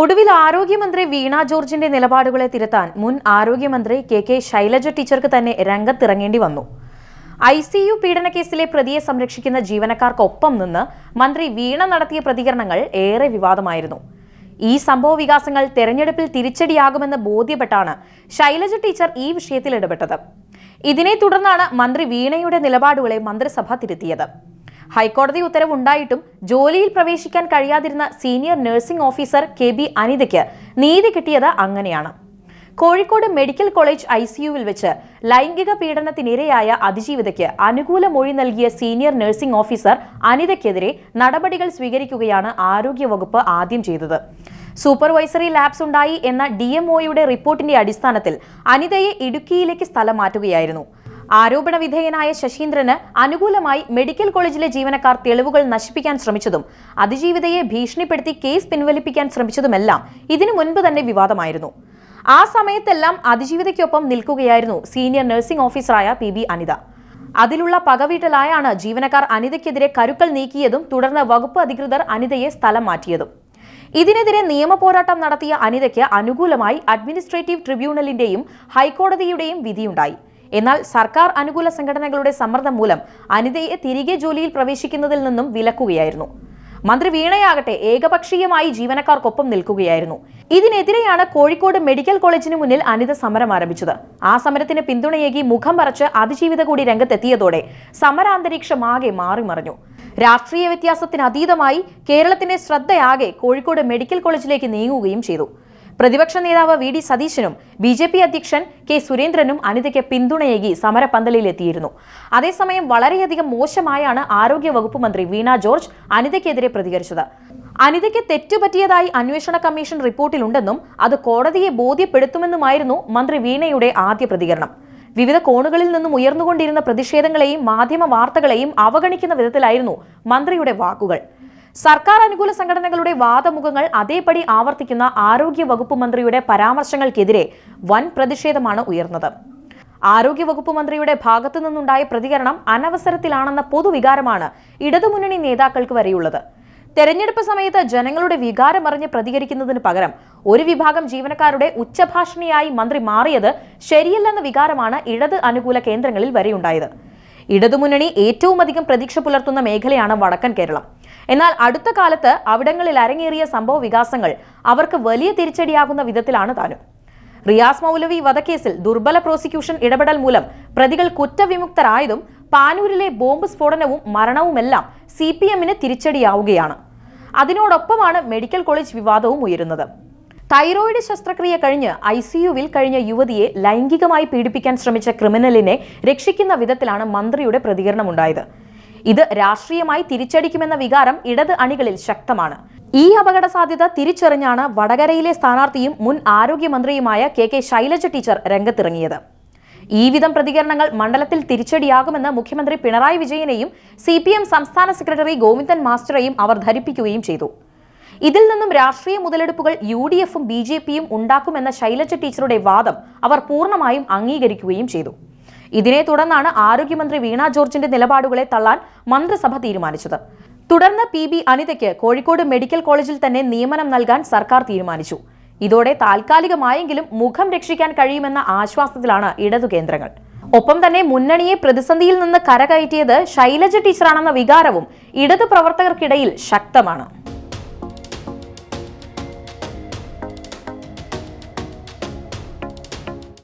ഒടുവിൽ ആരോഗ്യമന്ത്രി വീണ ജോർജിന്റെ നിലപാടുകളെ തിരുത്താൻ മുൻ ആരോഗ്യമന്ത്രി കെ കെ ശൈലജ ടീച്ചർക്ക് തന്നെ രംഗത്തിറങ്ങേണ്ടി വന്നു. ഐ സി യു പീഡനക്കേസിലെ പ്രതിയെ സംരക്ഷിക്കുന്ന ജീവനക്കാർക്കൊപ്പം നിന്ന് മന്ത്രി വീണ നടത്തിയ പ്രതികരണങ്ങൾ ഏറെ വിവാദമായിരുന്നു. ഈ സംഭവ വികാസങ്ങൾ തെരഞ്ഞെടുപ്പിൽ തിരിച്ചടിയാകുമെന്ന് ബോധ്യപ്പെട്ടാണ് ശൈലജ ടീച്ചർ ഈ വിഷയത്തിൽ ഇടപെട്ടത്. ഇതിനെ തുടർന്നാണ് മന്ത്രി വീണയുടെ നിലപാടുകളെ മന്ത്രിസഭ തിരുത്തിയത്. ഹൈക്കോടതി ഉത്തരവുണ്ടായിട്ടും ജോലിയിൽ പ്രവേശിക്കാൻ കഴിയാതിരുന്ന senior nursing officer K B അനിതയ്ക്ക് നീതി കിട്ടിയത് അങ്ങനെയാണ്. കോഴിക്കോട് മെഡിക്കൽ കോളേജ് ഐ സിയുവിൽ വെച്ച് ലൈംഗിക പീഡനത്തിനിരയായ അതിജീവിതയ്ക്ക് അനുകൂല മൊഴി നൽകിയ സീനിയർ നഴ്സിംഗ് ഓഫീസർ അനിതയ്ക്കെതിരെ നടപടികൾ സ്വീകരിക്കുകയാണ് ആരോഗ്യവകുപ്പ് ആദ്യം ചെയ്തത്. സൂപ്പർവൈസറി ലാബ്സ് ഉണ്ടായി എന്ന ഡി എംഒയുടെ റിപ്പോർട്ടിന്റെ അടിസ്ഥാനത്തിൽ അനിതയെ ഇടുക്കിയിലേക്ക് സ്ഥലം മാറ്റുകയായിരുന്നു. ആരോപണ വിധേയനായ ശശീന്ദ്രന് അനുകൂലമായി മെഡിക്കൽ കോളേജിലെ ജീവനക്കാർ തെളിവുകൾ നശിപ്പിക്കാൻ ശ്രമിച്ചതും അതിജീവിതയെ ഭീഷണിപ്പെടുത്തി കേസ് പിൻവലിപ്പിക്കാൻ ശ്രമിച്ചതുമെല്ലാം ഇതിനു മുൻപ് തന്നെ വിവാദമായിരുന്നു. ആ സമയത്തെല്ലാം അതിജീവിതയ്ക്കൊപ്പം നിൽക്കുകയായിരുന്നു സീനിയർ നഴ്സിംഗ് ഓഫീസറായ പി ബി അനിത. അതിലുള്ള പകവീട്ടലായാണ് ജീവനക്കാർ അനിതയ്ക്കെതിരെ കരുക്കൾ നീക്കിയതും തുടർന്ന് വകുപ്പ് അധികൃതർ അനിതയെ സ്ഥലം മാറ്റിയതും. ഇതിനെതിരെ നിയമപോരാട്ടം നടത്തിയ അനിതയ്ക്ക് അനുകൂലമായി അഡ്മിനിസ്ട്രേറ്റീവ് ട്രിബ്യൂണലിന്റെയും ഹൈക്കോടതിയുടെയും വിധിയുണ്ടായി. എന്നാൽ സർക്കാർ അനുകൂല സംഘടനകളുടെ സമ്മർദ്ദം മൂലം അനിതയെ തിരികെ ജോലിയിൽ പ്രവേശിക്കുന്നതിൽ നിന്നും വിലക്കുകയായിരുന്നു. മന്ത്രി വീണയാകട്ടെ ഏകപക്ഷീയമായി ജീവനക്കാർക്കൊപ്പം നിൽക്കുകയായിരുന്നു. ഇതിനെതിരെയാണ് കോഴിക്കോട് മെഡിക്കൽ കോളേജിന് മുന്നിൽ അനിത സമരം ആരംഭിച്ചത്. ആ സമരത്തിന് പിന്തുണയേകി മുഖം മറച്ച് അതിജീവിത കൂടി രംഗത്തെത്തിയതോടെ സമരാന്തരീക്ഷമാകെ മാറിമറിഞ്ഞു. രാഷ്ട്രീയ വ്യത്യാസത്തിന് അതീതമായി കേരളത്തിന്റെ ശ്രദ്ധയാകെ കോഴിക്കോട് മെഡിക്കൽ കോളേജിലേക്ക് നീങ്ങുകയും ചെയ്തു. പ്രതിപക്ഷ നേതാവ് വി ഡി സതീശനും ബി ജെ പി അധ്യക്ഷൻ കെ സുരേന്ദ്രനും അനിതയ്ക്ക് പിന്തുണയേകി സമരപന്തലിലെത്തിയിരുന്നു. അതേസമയം വളരെയധികം മോശമായാണ് ആരോഗ്യ വകുപ്പ് മന്ത്രി വീണ ജോർജ് അനിതയ്ക്കെതിരെ പ്രതികരിച്ചത്. അനിതയ്ക്ക് തെറ്റുപറ്റിയതായി അന്വേഷണ കമ്മീഷൻ റിപ്പോർട്ടിലുണ്ടെന്നും അത് കോടതിയെ ബോധ്യപ്പെടുത്തുമെന്നുമായിരുന്നു മന്ത്രി വീണയുടെ ആദ്യ പ്രതികരണം. വിവിധ കോണുകളിൽ നിന്നും ഉയർന്നുകൊണ്ടിരുന്ന പ്രതിഷേധങ്ങളെയും മാധ്യമ വാർത്തകളെയും അവഗണിക്കുന്ന വിധത്തിലായിരുന്നു മന്ത്രിയുടെ വാക്കുകൾ. സർക്കാർ അനുകൂല സംഘടനകളുടെ വാദമുഖങ്ങൾ അതേപടി ആവർത്തിക്കുന്ന ആരോഗ്യ വകുപ്പ് മന്ത്രിയുടെ പരാമർശങ്ങൾക്കെതിരെ വൻ പ്രതിഷേധമാണ് ഉയർന്നത്. ആരോഗ്യ വകുപ്പ് മന്ത്രിയുടെ ഭാഗത്തു നിന്നുണ്ടായ പ്രതികരണം അനവസരത്തിലാണെന്ന പൊതുവികാരമാണ് ഇടതുമുന്നണി നേതാക്കൾക്ക് വരെയുള്ളത്. തെരഞ്ഞെടുപ്പ് സമയത്ത് ജനങ്ങളുടെ വികാരമറിഞ്ഞ് പ്രതികരിക്കുന്നതിന് പകരം ഒരു വിഭാഗം ജീവനക്കാരുടെ ഉച്ചഭാഷണിയായി മന്ത്രി മാറിയത് ശരിയല്ലെന്ന വികാരമാണ് ഇടത് അനുകൂല കേന്ദ്രങ്ങളിൽ വരെയുണ്ടായത്. ഇടതുമുന്നണി ഏറ്റവും അധികം പ്രതീക്ഷ പുലർത്തുന്ന മേഖലയാണ് വടക്കൻ കേരളം. എന്നാൽ അടുത്ത കാലത്ത് അവിടങ്ങളിൽ അരങ്ങേറിയ സംഭവ വികാസങ്ങൾ അവർക്ക് വലിയ തിരിച്ചടിയാകുന്ന വിധത്തിലാണ് താനും. റിയാസ് മൗലവി വധക്കേസിൽ ദുർബല പ്രോസിക്യൂഷൻ ഇടപെടൽ മൂലം പ്രതികൾ കുറ്റവിമുക്തരായതും പാനൂരിലെ ബോംബ് സ്ഫോടനവും മരണവുമെല്ലാം സി പി എമ്മിന് തിരിച്ചടിയാവുകയാണ്. അതിനോടൊപ്പമാണ് മെഡിക്കൽ കോളേജ് വിവാദവും ഉയരുന്നത്. തൈറോയിഡ് ശസ്ത്രക്രിയ കഴിഞ്ഞ് ഐ സിയുവിൽ കഴിഞ്ഞ യുവതിയെ ലൈംഗികമായി പീഡിപ്പിക്കാൻ ശ്രമിച്ച ക്രിമിനലിനെ രക്ഷിക്കുന്ന വിധത്തിലാണ് മന്ത്രിയുടെ പ്രതികരണം പ്രതികരണമുണ്ടായത്. ഇത് രാഷ്ട്രീയമായി തിരിച്ചടിക്കുമെന്ന വികാരം ഇടത് അണികളിൽ ശക്തമാണ്. ഈ അപകട സാധ്യത തിരിച്ചറിഞ്ഞാണ് വടകരയിലെ സ്ഥാനാർത്ഥിയും മുൻ ആരോഗ്യമന്ത്രിയുമായ കെ കെ ശൈലജ ടീച്ചർ രംഗത്തിറങ്ങിയത്. ഈ വിധം പ്രതികരണങ്ങൾ മണ്ഡലത്തിൽ തിരിച്ചടിയാകുമെന്ന് മുഖ്യമന്ത്രി പിണറായി വിജയനെയും സി സംസ്ഥാന സെക്രട്ടറി ഗോവിന്ദൻ മാസ്റ്ററെയും അവർ ധരിപ്പിക്കുകയും ചെയ്തു. ഇതിൽ നിന്നും രാഷ്ട്രീയ മുതലെടുപ്പുകൾ യു ഡി എഫും ബി ജെ പിയും ഉണ്ടാക്കുമെന്ന ശൈലജ ടീച്ചറുടെ വാദം അവർ പൂർണമായും അംഗീകരിക്കുകയും ചെയ്തു. ഇതിനെ തുടർന്നാണ് ആരോഗ്യമന്ത്രി വീണ ജോർജിന്റെ നിലപാടുകളെ തള്ളാൻ മന്ത്രിസഭ തീരുമാനിച്ചത്. തുടർന്ന് പി ബി അനിതയ്ക്ക് കോഴിക്കോട് മെഡിക്കൽ കോളേജിൽ തന്നെ നിയമനം നൽകാൻ സർക്കാർ തീരുമാനിച്ചു. ഇതോടെ താൽക്കാലികമായെങ്കിലും മുഖം രക്ഷിക്കാൻ കഴിയുമെന്ന ആശ്വാസത്തിലാണ് ഇടതു കേന്ദ്രങ്ങൾ. ഒപ്പം തന്നെ മുന്നണിയെ പ്രതിസന്ധിയിൽ നിന്ന് കരകയറ്റിയത് ശൈലജ ടീച്ചറാണെന്ന വികാരവും ഇടതു പ്രവർത്തകർക്കിടയിൽ ശക്തമാണ്.